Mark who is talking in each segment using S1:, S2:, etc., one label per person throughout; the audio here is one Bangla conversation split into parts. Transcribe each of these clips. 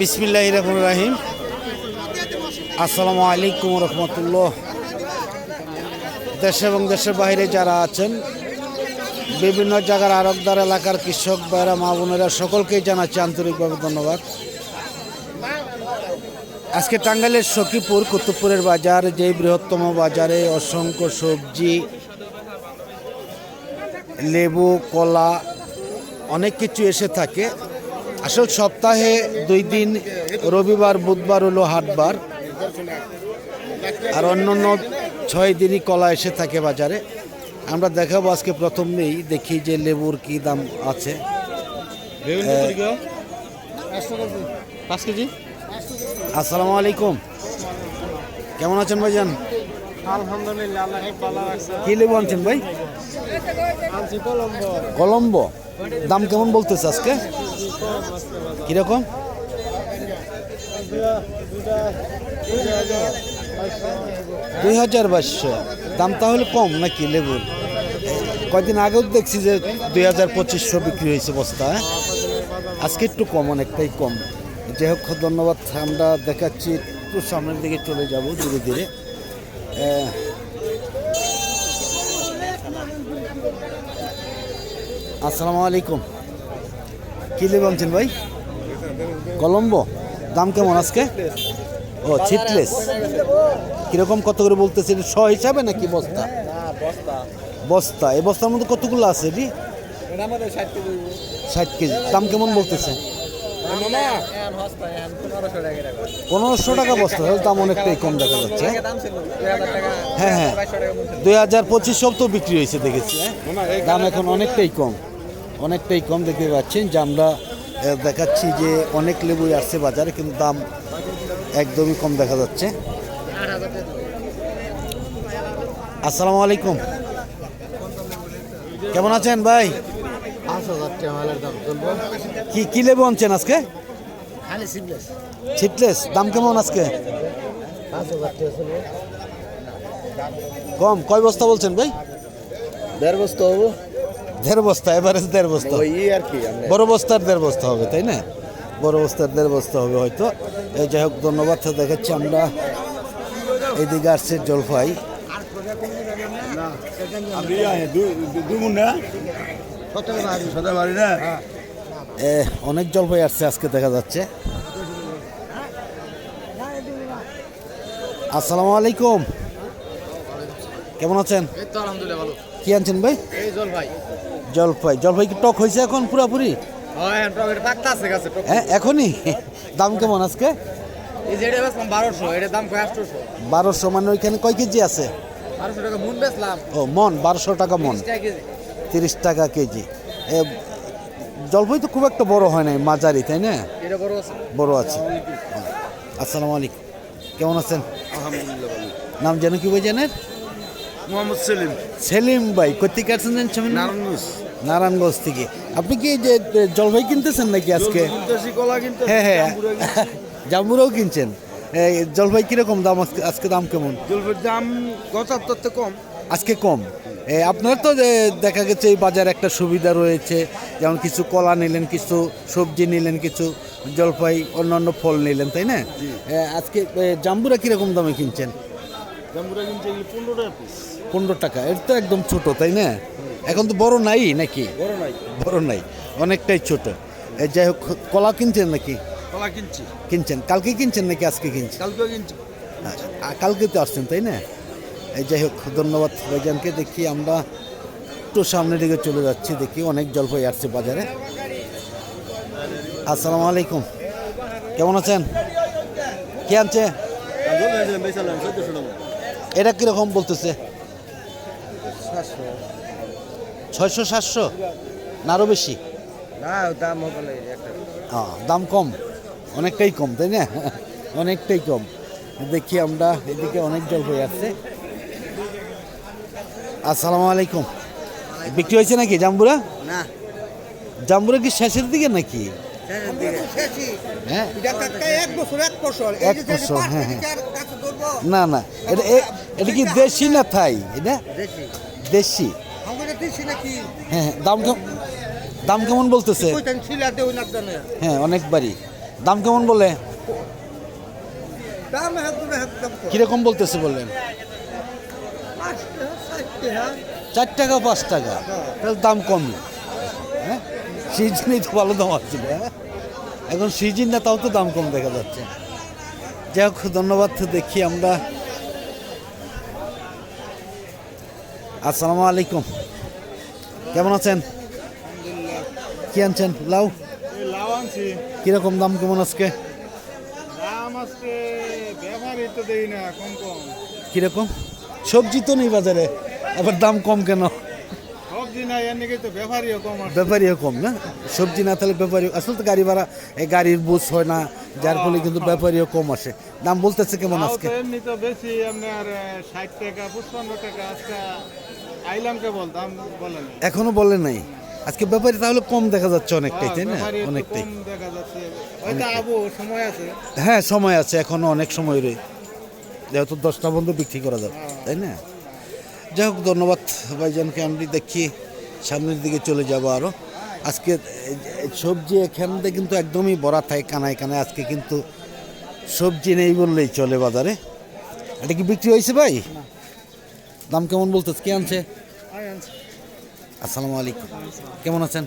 S1: বিসমিল্লাহ রহমান রাহিম। আসসালামু আলাইকুম রহমতুল্লাহ। দেশ এবং দেশের বাইরে যারা আছেন, বিভিন্ন জায়গার আরবদার এলাকার কৃষক ভাইরা, মা বোনেরা, সকলকেই জানাচ্ছি আন্তরিকভাবে ধন্যবাদ। আজকে টাঙ্গাইলের সখীপুর, কুতুবপুরের বাজার যেই বৃহত্তম বাজারে অসংখ্য সবজি, লেবু, কলা অনেক কিছু এসে থাকে। আসল সপ্তাহে দুই দিন রবিবার বুধবার হলো হাটবার। আর অন্য অন্য ছয় দিনই কলা এসে থাকে বাজারে। আমরা দেখাবো আজকে প্রথমেই দেখি যে লেবুর কি দাম আছে। আসসালামু আলাইকুম। কেমন আছেন ভাইজান?
S2: আলহামদুলিল্লাহ আল্লাহ ভালো আছে
S1: কি লেবু আনছেন ভাই?
S2: আনছি কলম্বো।
S1: কলম্বো? দাম কেমন বলতেছে আজকে? কীরকম? দুই হাজার বাইশশো। দাম তাহলে কম নাকি লেবুর? কয়দিন আগেও দেখছি যে দুই হাজার পঁচিশশো বিক্রি হয়েছে বস্তা হ্যাঁ? আজকে একটু কম অনেকটাই কম। যাই হোক ধন্যবাদ। আমরা দেখাচ্ছি একটু সামনের দিকে চলে যাব ধীরে ধীরে। আসসালামু আলাইকুম। কি লেবু আনছেন ভাই? কলম্বো? দাম কেমন আজকে? ও ছিটলেস। কীরকম কত করে বলতেছে শ হিসাবে নাকি বস্তা? বস্তা। এই বস্তার মধ্যে কতগুলো আছে এটি
S2: ষাট কেজি।
S1: দাম কেমন বলতেছে?
S2: মামা এখন হস্তা এখন পনেরোশো টাকা
S1: বস্তা দাম অনেকটাই কম দেখা যাচ্ছে। হ্যাঁ হ্যাঁ। দুই হাজার পঁচিশশো তো বিক্রি হয়েছে দেখেছি হ্যাঁ? দাম এখন অনেকটাই কম অনেকটাই কম দেখতে পাচ্ছেন যে আমরা দেখাচ্ছি যে অনেক লেবুই আসছে বাজারে কিন্তু দাম একদমই কম দেখা যাচ্ছে। আসসালামু আলাইকুম। কেমন আছেন ভাই?
S2: হাজার টাকা মালের দাম চলবো
S1: কি কি লেবু আনছেন আজকে?
S2: খালি
S1: ছিটলেস দাম কেমন আজকে?
S2: পাঁচ হাজার টাকা চলবো
S1: কম কয় বস্তা বলছেন ভাই?
S2: দেড় বস্তা হব।
S1: দেড় বস্তা এভারেজ দেড় বস্তা।
S2: আর কি
S1: বড় বস্তার দেড় বস্তা হবে তাই না? বড় বস্তার দেড় বস্তা হবে হয়তো। এই যাই হোক ধন্যবাদ দেখাচ্ছি আমরা। এইদিকে আসছে জলপাই এ, অনেক জলপাই আসছে আজকে দেখা যাচ্ছে। আসসালামু আলাইকুম। কেমন আছেন? কি আনছেন ভাই?
S2: এই জল ভাই
S1: জলপাই। জলপাই কি টক হয়েছে এখন পুরাপুরি?
S2: হ্যাঁ
S1: হ্যাঁ এখনই? দাম কেমন আজকে?
S2: বারোশো
S1: মানে ওইখানে কয় কেজি আছে?
S2: মুন
S1: ও মন বারোশো টাকা মন। তিরিশ টাকা কেজি। জলপাই তো খুব একটা বড় হয় নাই মাঝারি তাই না?
S2: বড় আছে।
S1: বড় আছে। আসসালামু আলাইকুম। কেমন আছেন? নাম যেন কি ভাই জানেন?
S2: মোহাম্মদ সেলিম।
S1: সেলিম ভাই কোথেকে আসছেন জানছেন
S2: নারায়ণগঞ্জ।
S1: নারায়ণগঞ্জ থেকে। আপনি কি যে জলপাই কিনতেছেন নাকি আজকে? হ্যাঁ হ্যাঁ। জাম্বুরাও কিনছেন? জলপাই কীরকম দাম আজকে- আজকে দাম কেমন?
S2: জলফের দাম গতার তো কম।
S1: আজকে কম। এ, আপনার তো দেখা গেছে এই বাজারে একটা সুবিধা রয়েছে যেমন কিছু কলা নিলেন কিছু সবজি নিলেন কিছু জলপাই অন্যান্য ফল নিলেন তাই না? আজকে জাম্বুরা কীরকম দামে কিনছেন?
S2: জাম্বুরা গেলে পনেরো টাকা পিস
S1: পনেরো টাকা এটা তো একদম ছোট তাই না? এখন তো বড় নাই নাকি?
S2: বড় নাই।
S1: বড় নাই অনেকটাই ছোট। যাই হোক কলা কিনছেন নাকি?
S2: কলা কিনছি।
S1: কিনছেন কালকে কিনছেন নাকি আজকে কিনছেন?
S2: কালকেও কিনছি।
S1: আচ্ছা, কালকে তো আসছেন তাই না? যাই হোক, ধন্যবাদ ভাইজানকে দেখি আমরা একটু সামনের দিকে চলে যাচ্ছি, দেখি অনেক জল জলপাই আসছে বাজারে। আসসালামু আলাইকুম। কেমন আছেন? কে আনছে? এটা কীরকম বলতেছে? ছয়শো সাতশো? না আরও বেশি? হ্যাঁ দাম কম। অনেকটাই কম, তাই না? অনেকটাই কম। দেখি আমরা এদিকে অনেক জল হয়ে আসছে। আসসালামু আলাইকুম। বিক্রি হয়েছে নাকি জাম্বুরা?
S2: না।
S1: জাম্বুরা কি শেষের দিকে নাকি? হ্যাঁ।
S3: এক বছর এক বছর
S1: এক বছর, হ্যাঁ, হ্যাঁ। না না। এটা এ- এটা কি দেশি না থাই? এটা? দেশি। হ্যাঁ হ্যাঁ। দাম কেমন দাম কেমন বলতেছে?
S3: কইতেন ছিলা দেও না জানে।
S1: হ্যাঁ অনেকবারই। দাম কেমন বলে? কীরকম বলতেছে বললেন? চার টাকা পাঁচ টাকা তাহলে দাম কম হ্যাঁ? সিজনই তো ভালো দাম আসছিল হ্যাঁ? এখন সিজন না তাও তো দাম কম দেখা যাচ্ছে। যাই হোক ধন্যবাদ দেখি আমরা। আসসালামু আলাইকুম। কেমন আছেন? কি আনছেন? লাউ?
S4: লাউ আনছি।
S1: কীরকম দাম কেমন আজকে?
S4: দাম আজকে ব্যবহারই তো দেই না কম কম।
S1: কীরকম? সবজি তো নেই বাজারে। আবার দাম কম কেন? ব্যাপারীও কম না? সবজি না তাহলে ব্যাপারী আসলে তো গাড়ি ভাড়া এই গাড়ির বুঝ হয় না যার ফলে কিন্তু ব্যাপারীও কম আসে। দাম বলতেছে কেমন আজকে?
S4: এমনি তো বেশি আপনার ষাট টাকা পঁচপান্ন টাকা আজকে আইলাম কেবল দাম বলেন
S1: এখনও বলে নাই? আজকে ব্যাপারী তাহলে কম দেখা যাচ্ছে অনেকটাই তাই না? অনেকটাই।
S4: দেখা যাচ্ছে। হয়তো আবু সময় আছে।
S1: হ্যাঁ সময় আছে এখনও অনেক সময় রয়ে যেহেতু দশটা বন্ধ বিক্রি করা যাবে তাই না? যাই হোক ধন্যবাদ ভাইজানকে। আমি দেখি সামনের দিকে চলে যাব আরও আজকে সবজি এখানে কিন্তু একদমই ভরা থাকে কানায় কানায়। আজকে কিন্তু সবজি নেই বললেই চলে বাজারে। এটা কি বিক্রি হয়েছে ভাই? দাম কেমন বলতেছে? কে আনছে? আসসালামু আলাইকুম। কেমন আছেন?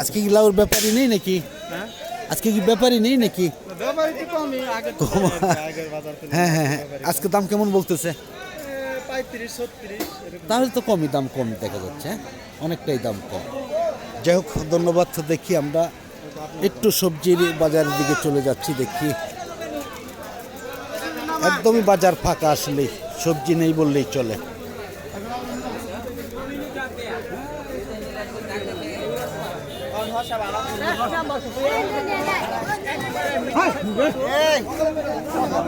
S1: আজকে কি লাউর ব্যাপারই নেই নাকি? আজকে কি ব্যাপারই নেই নাকি? হ্যাঁ হ্যাঁ হ্যাঁ। আজকে দাম কেমন বলতেছে? তাহলে তো কমই দাম কম দেখা যাচ্ছে হ্যাঁ? অনেকটাই দাম কম। যাই হোক, ধন্যবাদ, দেখি আমরা একটু সবজির বাজারের দিকে চলে যাচ্ছি, দেখি। একদমই বাজার ফাঁকা আসলে সবজি নেই বললেই চলে।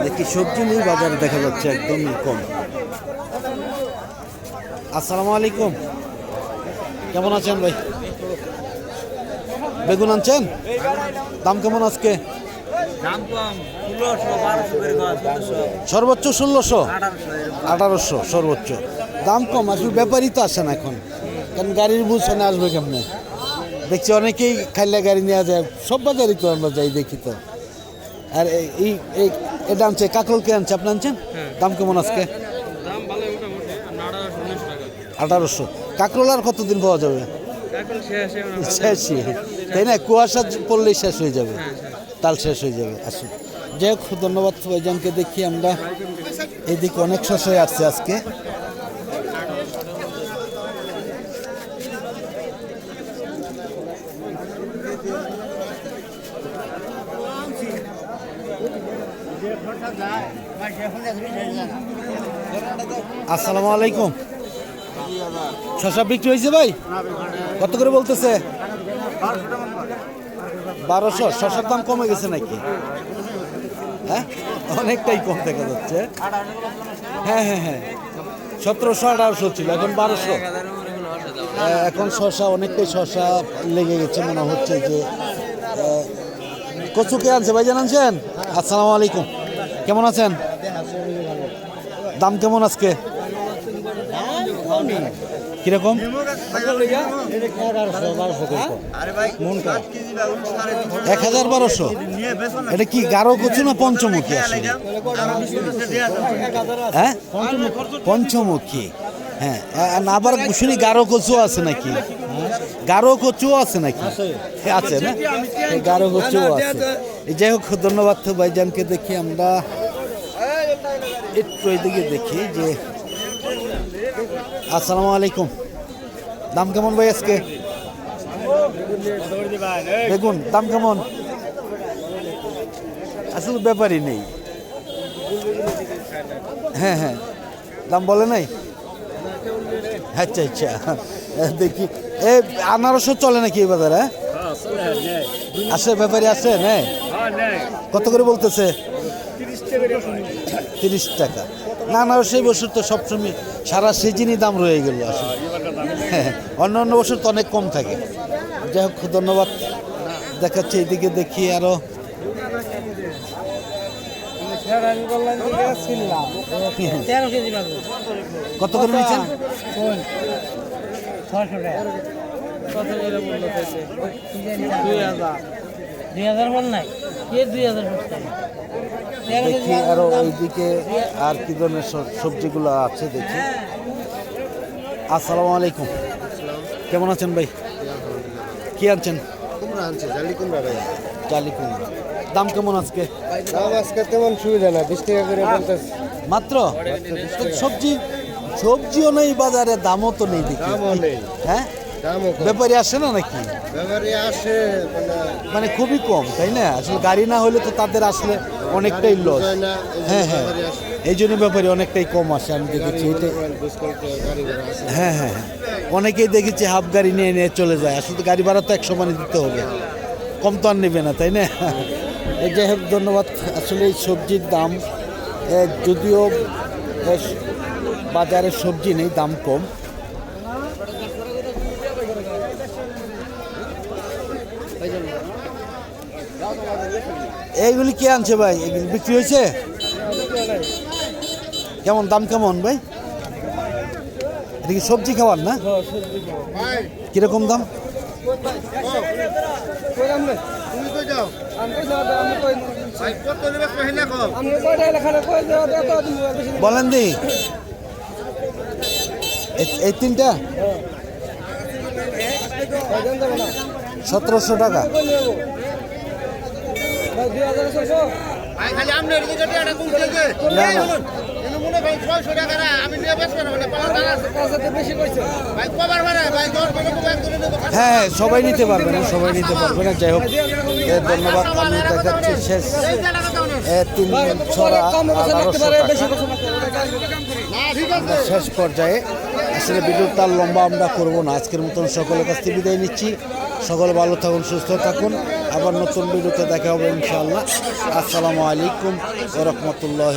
S1: দেখি সবজি নেই, বাজারে দেখা যাচ্ছে একদমই কম। আসসালামু আলাইকুম। কেমন আছেন ভাই? বেগুন আনছেন? দাম কেমন আজকে? সর্বোচ্চ ষোলোশো?
S2: আঠারোশো
S1: সর্বোচ্চ। দাম কম আসলে ব্যাপারই তো আসে না এখন। কারণ গাড়ির বুঝ না আসবে কেমনে? দেখছি অনেকেই খাইলে গাড়ি নেওয়া যায় সব বাজারই তো আমরা যাই দেখি তো। আর এই- এটা আনছে কাকরোল কে আনছে আপনি আনছেন? দাম কেমন আজকে
S2: দাম ভালো মোটামুটি আঠারোশো উনিশশো টাকা
S1: আঠারোশো। কাকরোল আর কতদিন পাওয়া যাবে?
S2: শেষে
S1: তাই না? কুয়াশা পড়লেই শেষ হয়ে যাবে। তাল শেষ হয়ে যাবে। আসুন যাই হোক ধন্যবাদ ভাইজানকে দেখি আমরা। এদিকে অনেক শস্যই আসছে আজকে। আসসালামু আলাইকুম। শশা বিক্রি হয়েছে ভাই? কত করে বলতেছে? বারোশো। শশার দাম কমে গেছে নাকি? হ্যাঁ? অনেকটাই কম দেখা যাচ্ছে। হ্যাঁ হ্যাঁ হ্যাঁ। সতেরোশো আঠারোশো ছিল এখন বারোশো। এখন শশা অনেকটাই শশা লেগে গেছে মনে হচ্ছে যে আহ, কচু কে আনছে ভাই জানাচ্ছেন আসসালামু আলাইকুম। কেমন আছেন? দাম কেমন আজকে? কীরকম? এক হাজার বারোশো। এটা কি গারো কচু না পঞ্চমুখী আসলে? হ্যাঁ? পঞ্চমুখী। হ্যাঁ। আবার শুনি গারো কচু আছে নাকি? গারো কচু আছে নাকি? আছে না? গারো কচু আছে। এই যাই হোক ধন্যবাদ তো ভাইজানকে দেখি আমরা। একটু এদিকে দেখি যে আসসালামু আলাইকুম। দাম কেমন ভাই আজকে? বেগুন দাম কেমন? আসলে ব্যাপারই নেই। হ্যাঁ হ্যাঁ। দাম বলে নাই? আচ্ছা আচ্ছা। দেখি। এ আনারসও চলে নাকি এই বাজারে হ্যাঁ? আসে ব্যাপারী আসে হ্যাঁ কত করে বলতেছে? তিরিশ টাকা। না না সেই বছর তো সবসময় সারা সিজনই দাম রয়ে গেল আসলে। হ্যাঁ, অন্য অন্য বছর তো অনেক কম থাকে। যাই হোক ধন্যবাদ। দেখাচ্ছে এদিকে দেখি আরও।
S2: তেরো কেজি
S1: কত করে নিচ্ছেন?
S2: ছয়শো টাকা। কত করে বলল দুই হাজার। দুই হাজার বল নাই। কে দুই হাজার
S1: দেখি আরও এইদিকে আর কি ধরনের সবজিগুলো আছে দেখি। আসসালামু আলাইকুম। কেমন আছেন ভাই? কি আনছেন?
S3: কুমড়া আনছে জালি কুমড়া ভাই।
S1: জালি কুমড়া। দাম কেমন আজকে?
S3: দাম আজকে তেমন সুবিধা না বিশ টাকা করে
S1: মাত্র? সবজি সবজিও নেই বাজারে দামও তো নেই দেখি। হ্যাঁ? ব্যাপারী আসে না নাকি?
S3: আসে মানে
S1: খুবই কম তাই না? আসলে গাড়ি না হলে তো তাদের আসলে অনেকটাই লস হ্যাঁ হ্যাঁ। এই জন্য ব্যাপারে অনেকটাই কম আসে আমি দেখেছি। এটা হ্যাঁ হ্যাঁ হ্যাঁ। অনেকেই দেখেছি হাফ গাড়ি নিয়ে নিয়ে চলে যায়। আসলে গাড়ি ভাড়া তো একশো মানে দিতে হবে। কম তো আর নেবে না তাই না? এই যাই হোক ধন্যবাদ। আসলে এই সবজির দাম যদিও বাজারে সবজি নেই দাম কম। এইগুলি কে আনছে ভাই? এগুলি বিক্রি হয়েছে? কেমন, দাম কেমন ভাই? এটা সবজি খাবার না? কীরকম দাম? বলেন দি। এই তিনটা? সতেরোশো টাকা।
S3: মনে ভাই 600 টাকা না আমি নিয়ে বেচব না পাঁচ টাকা আছে। বেশি কইছে ভাই কবার ভাই দর করে কম এক করে দেব
S1: হ্যাঁ হ্যাঁ সবাই নিতে পারবে না সবাই নিতে পারবে না যাই হোক। ধন্যবাদ আমি দেখাচ্ছি শেষ। তিন ছড়া শেষ পর্যায়ে। আসলে ভিডিওটা আর লম্বা আমরা করব না আজকের মতন সকলের কাছ থেকে বিদায় নিচ্ছি। সকলে ভালো থাকুন সুস্থ থাকুন। আবার নতুন ভিডিওতে দেখা হবে ইনশাআল্লাহ। আসসালামু আলাইকুম রহমতুল্লাহ